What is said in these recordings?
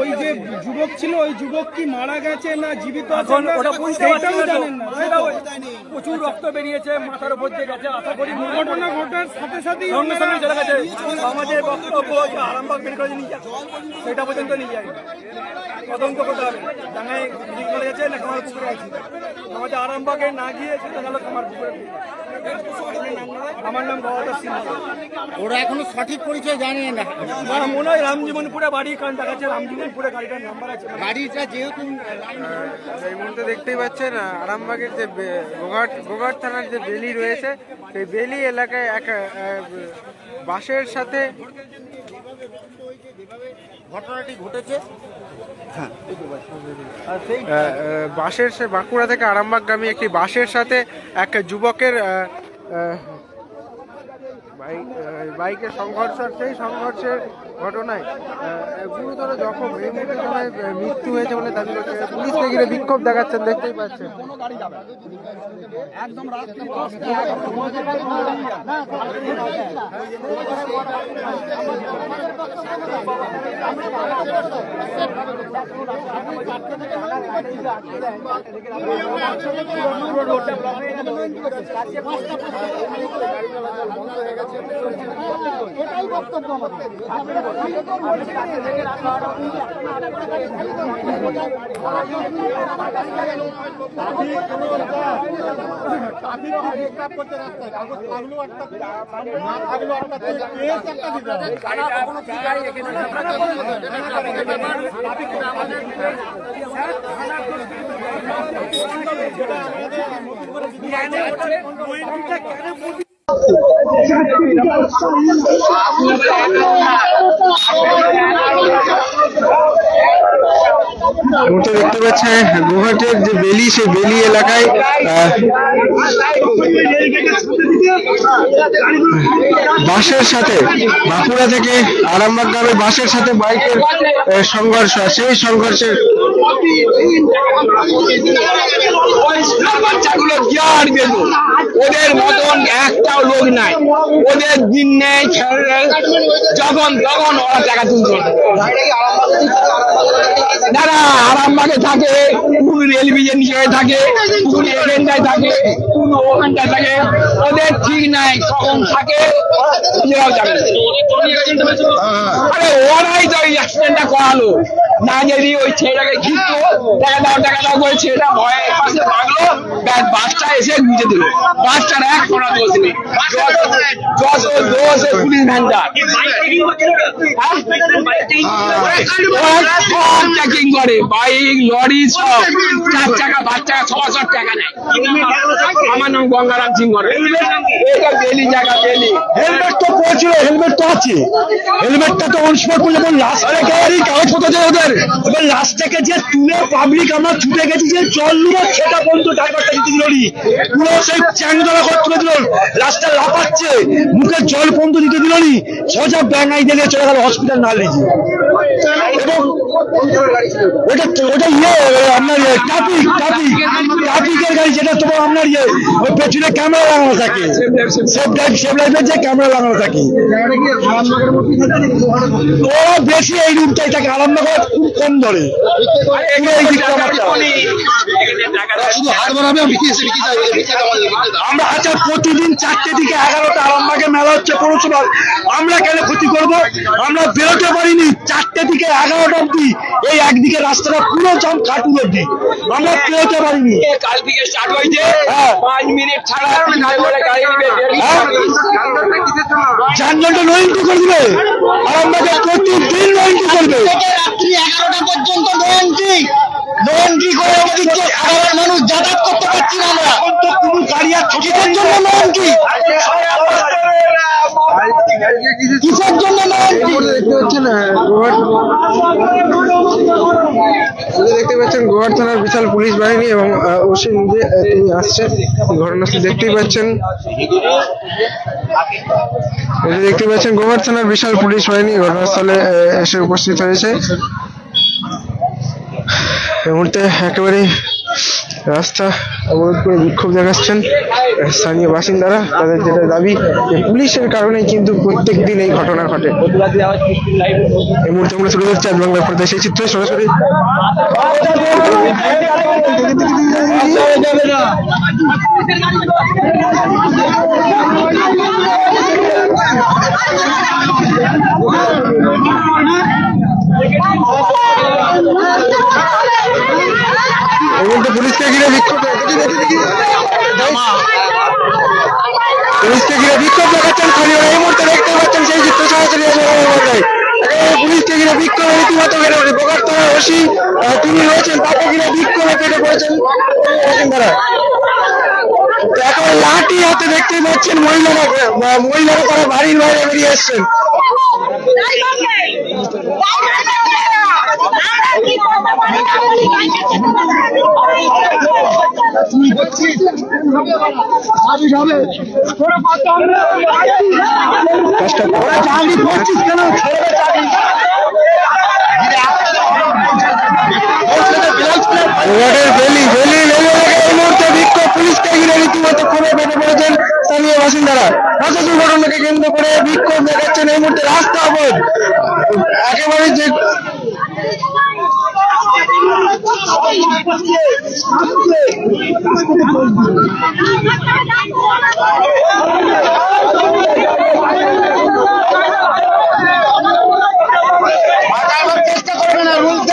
ওই যে যুবক ছিল ওই যুবক কি মারা গেছে না জীবিত এখন ওটা বুঝতে? প্রচুর রক্ত বেরিয়েছে মাথার উপর দিয়ে গেছে আশা করি ঘটনা ঘটার সাথে সাথেই সঙ্গে সঙ্গে চলে গেছে। আমাদের বক্তব্য যে আরামবাগ মেডিকেল নিয়ে যাচ্ছে সেটা পর্যন্ত নিয়ে যায়নি। তদন্ত করতে হবে। ডাঙায় মেডিকেল কলেজ না খামার পুকুরে আরামবাগে না গিয়ে সেটা গেল খামার পুকুরে। আমার নাম সিং। ওরা এখনও সঠিক পরিচয় জানে না। আমার মনে হয় রামজীবনপুরে বাড়ি কারণ দেখাচ্ছে রামজীবনপুরে গাড়িটার নাম্বার আছে। গাড়িটা যেহেতু এই মুহূর্তে দেখতেই পাচ্ছেন আরামবাগের যে গোঘাট গোঘাট থানার যে বেলি রয়েছে সেই বেলি এলাকায় এক বাসের সাথে ঘটনাটি ঘটেছে। বাসের সে বাঁকুড়া থেকে আরামবাগগামী একটি বাসের সাথে এক যুবকের আহ, বাইকের সংঘর্ষ আর সেই সংঘর্ষের ঘটনায় গুরুতর জখম। এই মুহূর্তে মৃত্যু হয়েছে বলে দাবি করছে পুলিশকে ঘিরে বিক্ষোভ দেখাচ্ছেন দেখতেই পাচ্ছেন। এটাই বক্তব্য আমাদের। মুহূর্তে দেখতে পাচ্ছে গুয়াহাটির যে বেলি, সেই বেলি এলাকায় বাসের সাথে, বাঁকুড়া থেকে আরামবাগ গ্রামে বাসের সাথে বাইকের সংঘর্ষ সেই সংঘর্ষের বাচ্চাগুলো আর পেল ওদের মতন একটাও লোক নাই। ওদের দিন নেই যখন তখন ওরা টাকা তুলছে যারা আরামবাগে থাকে কোন রেলবিজের নিচে থাকে কোন এজেন্টায় থাকে কোন ওখানটায় থাকে ওদের ঠিক নাই কখন থাকে জানে না। আরে ওরাই তো ওই অ্যাক্সিডেন্টটা করালো। না যদি ওই ছেলেটাকে ঘিরতো টাকা দাও টাকা দাও করে ছেলেটা ভয়ে পাশে ভাগলো, ব্যাস, বাসটা এসে গুঁজে দিল। বাসটার এক করা দোষ নেই। যত দোষ পুলিশ ভ্যানটা সব চেকিং করে, বাইক, লরি সব। চার চাকা বাচ্চা ছ টাকা নেয়। আমার লাফাচ্ছে, মুখে জল পর্যন্ত দিতে দিল সোজা ব্যাঙাই দিলে চলে গেল হসপিটাল না লেগে। এবং ওটা ওটা ইয়ে আপনার ট্রাফিক ট্রাফিক ট্রাফিকের গাড়ি, যেটা তোমার আপনার ইয়ে ওই পেছনে ক্যামেরা লাগানো থাকে। সেফ ড্রাইভ সেফ যে ক্যামেরা লাগানো থাকে। ও বেশি এই রুটটাই থাকে আরামনগর খুব কম ধরে। এই দিকটা আমরা আচ্ছা প্রতিদিন চারটে থেকে এগারোটা আরামবাগে মেলা হচ্ছে পৌরসভার আমরা কেন ক্ষতি করব? আমরা বেরোতে পারিনি চারটে থেকে এগারোটা অব্দি এই একদিকে রাস্তাটা পুরো জাম কাটুন অব্দি আমরা বেরোতে পারিনি। কাল থেকে স্টার্ট হয়েছে। হ্যাঁ। পাঁচ মিনিট ছাড়া গাড়ি হ্যাঁ? যানজটটা নয়নটি করে দিবে আরামবাগে প্রতিদিন নয়নটি করবে রাত্রি এগারোটা পর্যন্ত নোয়েন্ট্রি নোয়েন্ট্রি করে আমাদের যে মানুষ যাতায়াত করতে পারছি না আমরা কোনো গাড়ি আর কিসের জন্য নোয়েন্ট্রি কিসের জন্য দেখতে পাচ্ছেন দেখতে পাচ্ছেন গোয়ার থানার বিশাল পুলিশ বাহিনী এবং অবশ্যই নিজে তিনি আসছেন। ঘটনাস্থল দেখতেই পাচ্ছেন। দেখতে পাচ্ছেন গোয়ার থানার বিশাল পুলিশ বাহিনী ঘটনাস্থলে এসে উপস্থিত হয়েছে। এই মুহূর্তে একেবারে রাস্তা অবরোধ করে বিক্ষোভ দেখাচ্ছেন স্থানীয় বাসিন্দারা তাদের যেটা দাবি যে পুলিশের কারণেই কিন্তু প্রত্যেক দিন এই ঘটনা ঘটে এই মুহূর্তে আমরা শুরু করছি বাংলার পর্দায় সেই চিত্র সরাসরি এই মুহূর্তে পুলিশকে ঘিরে বিক্ষোভ। পুলিশকে ঘিরে বিক্ষোভ দেখাচ্ছেন স্থানীয়রা এই মুহূর্তে দেখতে পাচ্ছেন সেই চিত্র সরাসরি পুলিশকে ঘিরে বিক্ষোভ রীতিমতো বোকার তোমার ওসি তিনি রয়েছেন তাকে ঘিরে বিক্ষোভে কেটে পড়েছেন। বাসিন্দারা তো একেবারে লাঠি হাতে দেখতেই পাচ্ছেন মহিলারা মহিলারা তারা বাড়ির বাইরে বেরিয়ে এসছেন। চাকরি করছিস কেন ছেড়ে এই মুহূর্তে বিক্ষোভ পুলিশকে ঘিরে রীতিমতো ক্ষোভে পড়েছেন স্থানীয় বাসিন্দারা পথ দুর্ঘটনাকে কেন্দ্র করে বিক্ষোভ দেখাচ্ছেন, এই মুহূর্তে রাস্তা অবধ। একেবারে যে চেষ্টা করবে না রুলস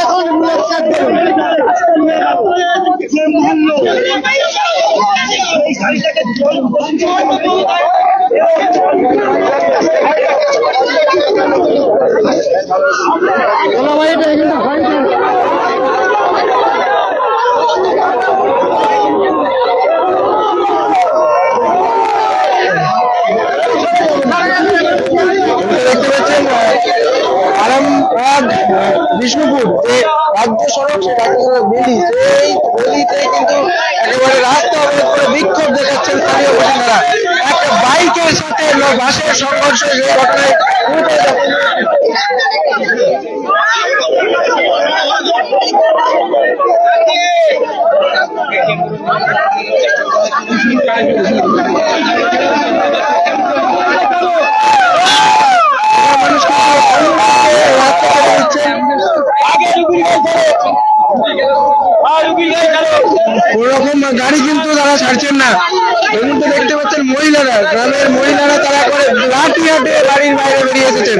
দেখুন আরামবাগ বিষ্ণুপুর, যে রাজ্য সড়ক সেই রাজ্য সড়ক বেলি সেই বেলিতে কিন্তু একেবারে রাস্তা অবরোধ করে বিক্ষোভ দেখাচ্ছেন স্থানীয় বাসিন্দারা। একটা বাইকের সাথে বাসের সংঘর্ষ যে ঘটনায় উল্টে যাচ্ছে। মানুষ কিন্তু রাস্তা কেটে দিচ্ছেন কোন রকম গাড়ি কিন্তু তারা ছাড়ছেন না। এই মুহূর্তে দেখতে পাচ্ছেন মহিলারা, গ্রামের মহিলারা তারা করে লাঠি হাতে বাড়ির বাইরে বেরিয়ে এসেছেন।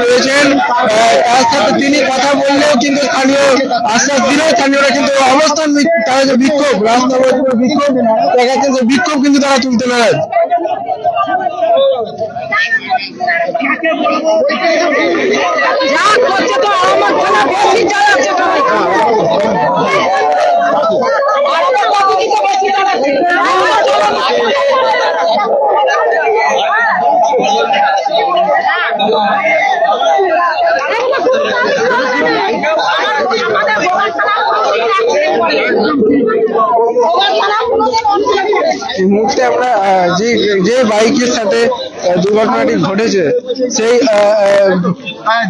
রয়েছেন তার সাথে তিনি কথা বললেও কিন্তু স্থানীয় আশ্বাস দিলেও স্থানীয়রা কিন্তু অবস্থান তারা যে বিক্ষোভ রাস্তা বিক্ষোভ দেখা যে বিক্ষোভ কিন্তু তারা তুলতে নারাজ এই মুহূর্তে আমরা যে যে বাইকের সাথে দুর্ঘটনাটি ঘটেছে সেই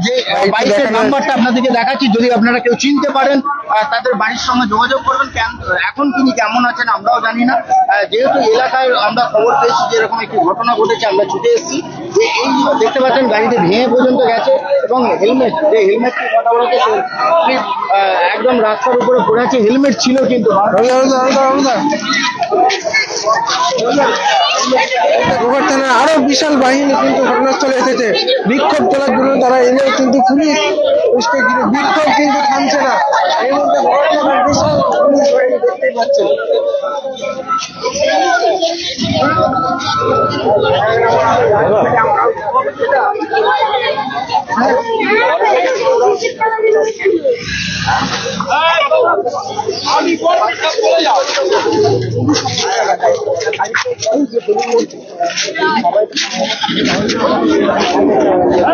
যে বাইকের নাম্বারটা আপনাদেরকে দেখাচ্ছি যদি আপনারা কেউ চিনতে পারেন তাদের বাড়ির সঙ্গে যোগাযোগ করবেন কেন- এখন তিনি কেমন আছেন আমরাও জানি না। যেহেতু এলাকায় আমরা খবর পেয়েছি যে এরকম একটি ঘটনা ঘটেছে আমরা ছুটে এসেছি যে এই দেখতে পাচ্ছেন গাড়িতে ভেঙে পর্যন্ত গেছে। এবং হেলমেট যে হেলমেটটি কথা আহ, একদম রাস্তার উপরে পড়ে আছে হেলমেট ছিল কিন্তু। আরও বিশাল বাহিনী কিন্তু ঘটনাস্থলে এসেছে। বিক্ষোভ তোলার জন্য তারা এলেও কিন্তু পুলিশ বিক্ষোভ কিন্তু থামছে না। এর মধ্যে গোঘাট থানার বিশাল পুলিশ বাহিনী দেখতেই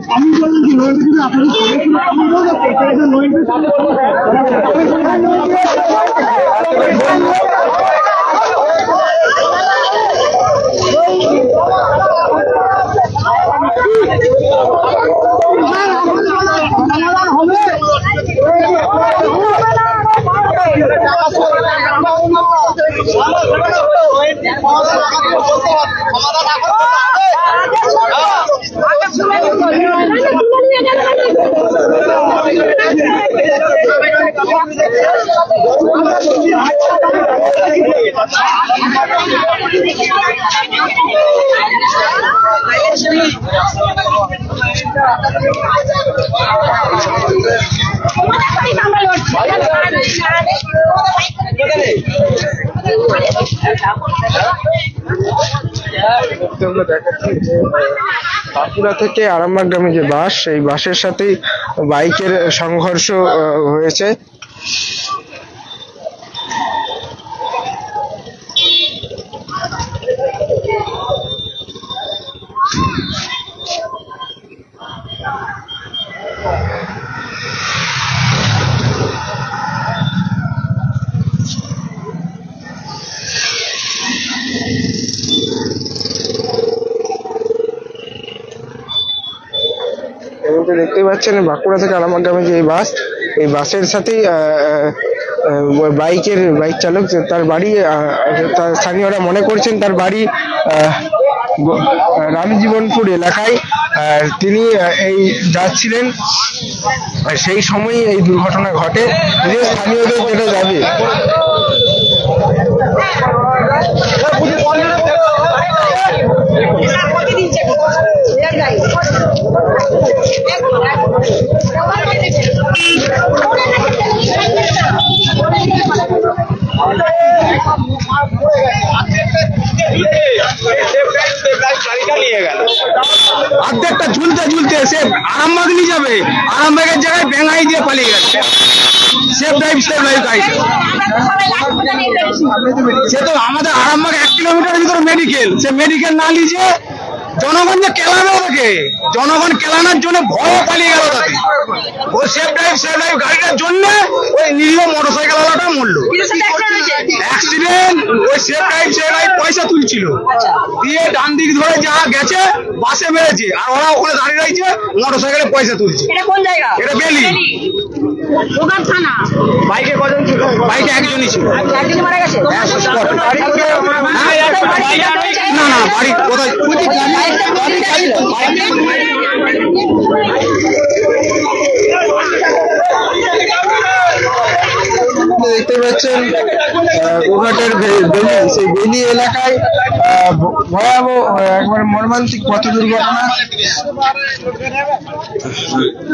পাচ্ছেন বাঁকুড়া থেকে আরামবাগ গামী যে বাস সেই বাসের সাথেই বাইকের সংঘর্ষ হয়েছে এর মধ্যে দেখতেই পাচ্ছেন বাঁকুড়া থেকে আরামবাগগামী যে এই বাস, এই বাসের সাথেই বাইকের বাইক চালক তার বাড়ি তার স্থানীয়রা মনে করছেন তার বাড়ি রামজীবনপুর এলাকায়। তিনি এই যাচ্ছিলেন। সেই সময়ই এই দুর্ঘটনা ঘটে। স্থানীয়দের যেটা যাবে। অর্ধেকটা ঝুলতে ঝুলতে সে আরামবাগ নিয়ে যাবে। আরামবাগের জায়গায় বেঙ্গাই দিয়ে পালিয়ে গেছে। সেফ ড্রাইভ সেফ সে তো আমাদের আরামবাগ এক কিলোমিটারের ভিতরে মেডিকেল সে মেডিকেল না নিয়ে জনগণ যে কেলানো ওকে জনগণ কেলানোর জন্য ভয় পালিয়ে গেল তাকে ও সেফ ড্রাইভ সেফ ড্রাইভ গাড়িটার জন্য ওই নিরীহ মোটর সাইকেল ওয়ালাটা মরলো। অ্যাক্সিডেন্ট ওই সেফ ড্রাইভ সেফ ড্রাইভ পয়সা তুলছিল। দিয়ে ডান দিক ধরে যা গেছে বাসে মেরেছে আর ওরা ওখানে দাঁড়িয়ে রয়েছে মোটর সাইকেলে পয়সা তুলছে। এটা কোন জায়গা? এটা বেলি। দোকান থানা বাইকে কজন ছিল বাইকে একজনই ছিল একজনই মারা গেছে হ্যাঁ। না না বাড়ি কোথায় দেখতে পাচ্ছেন গোঘাটের বেলি সেই বেলি এলাকায় ভয়াবহ, একবার মর্মান্তিক পথ দুর্ঘটনা।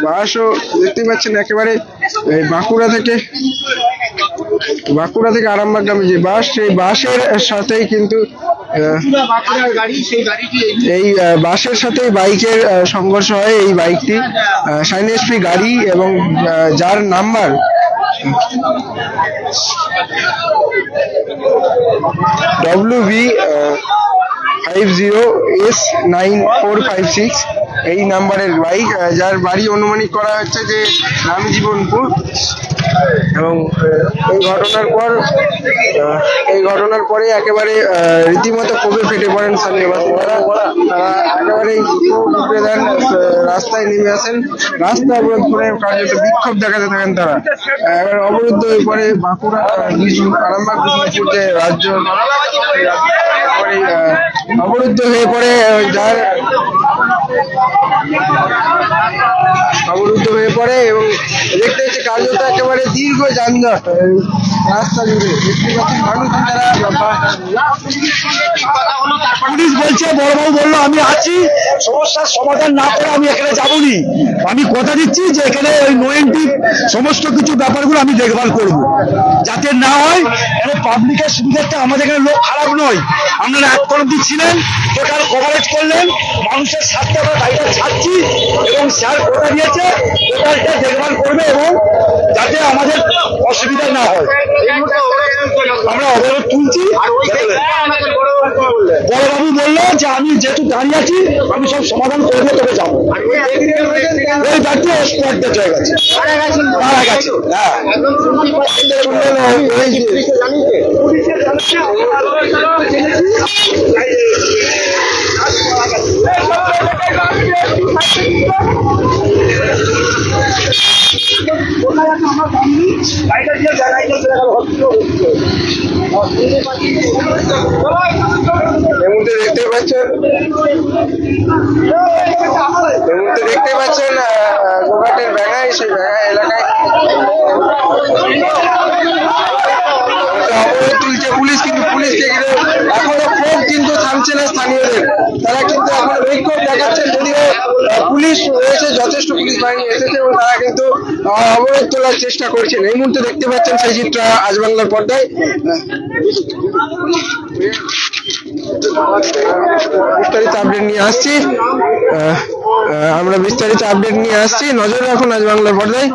বাসও দেখতে পাচ্ছেন একেবারে বাঁকুড়া থেকে বাঁকুড়া থেকে আরামবাগগামী যে বাস, সেই বাসের সাথেই কিন্তু এই বাসের সাথে বাইকের সংঘর্ষ হয়। এই বাইকটি সাইন এসপি গাড়ি এবং যার number W B five zero S nine four five six এই নাম্বারের বাইক যার বাড়ি অনুমানিক করা হচ্ছে যে রামজীবনপুর এবং এই ঘটনার পর এই ঘটনার পরে একেবারে রীতিমতো ক্ষোভে ফেটে পড়েন স্থানীয় বাসিন্দারা তারা একেবারেই ক্ষোভ দেন রাস্তায় নেমে আসেন। রাস্তা অবরোধ করে কার্যত বিক্ষোভ দেখাতে থাকেন তারা। এবার অবরুদ্ধ হয়ে পড়ে বাঁকুড়া আরামবাগ বিষ্ণুপুর যে রাজ্য অবরুদ্ধ হয়ে পড়ে যার অবরুদ্ধ হয়ে পড়ে এবং দেখতে হচ্ছে কার্যত একেবারে দীর্ঘ যানজট। রাস্তা জুড়ে। পুলিশ বলছে, বড়বাবু বলল, আমি আছি। সমস্যার সমাধান না করে আমি এখানে যাবনি। আমি কথা দিচ্ছি যে এখানে ওই নো এন্ট্রি সমস্ত কিছু ব্যাপারগুলো আমি দেখভাল করব। যাতে না হয় এখানে পাবলিকের সুবিধার্থে আমাদের এখানে লোক খারাপ নয়। আপনারা এক তরফি ছিলেন টোটাল কভারেজ করলেন। মানুষের স্বার্থে আমরা গাড়িটা ছাড়ছি এবং স্যার কথা দিয়েছে টোটালটা দেখভাল করবে এবং যাতে আমাদের অসুবিধা না হয়। আমরা অবরোধ তুলছি। বড়বাবু বলল যে, আমি যেহেতু দাঁড়িয়ে আছি, আমি সব সমাধান করে দিয়ে তোকে যাব। ওই ব্যক্তি স্পট হয়ে গেছে। হ্যাঁ। দেখতে পাচ্ছেন? এই মুহূর্তে দেখতে পাচ্ছেন গোঘাটের ব্যাঙাই, সেই ব্যাঙাই এলাকায়। অবরোধ তুলছে পুলিশ, কিন্তু পুলিশকে কিন্তু না স্থানীয়দের। তারা কিন্তু এখন বিক্ষোভ দেখাচ্ছেন যদিও পুলিশ রয়েছে, যথেষ্ট পুলিশ বাহিনী এসেছে এবং তারা কিন্তু অবরোধ তোলার চেষ্টা করছেন। এই মুহূর্তে দেখতে পাচ্ছেন সেই চিত্র আজ বাংলার পর্দায়। বিস্তারিত আপডেট নিয়ে আসছি। আমরা বিস্তারিত আপডেট নিয়ে আসছি। নজর রাখুন আজ বাংলার পর্দায়।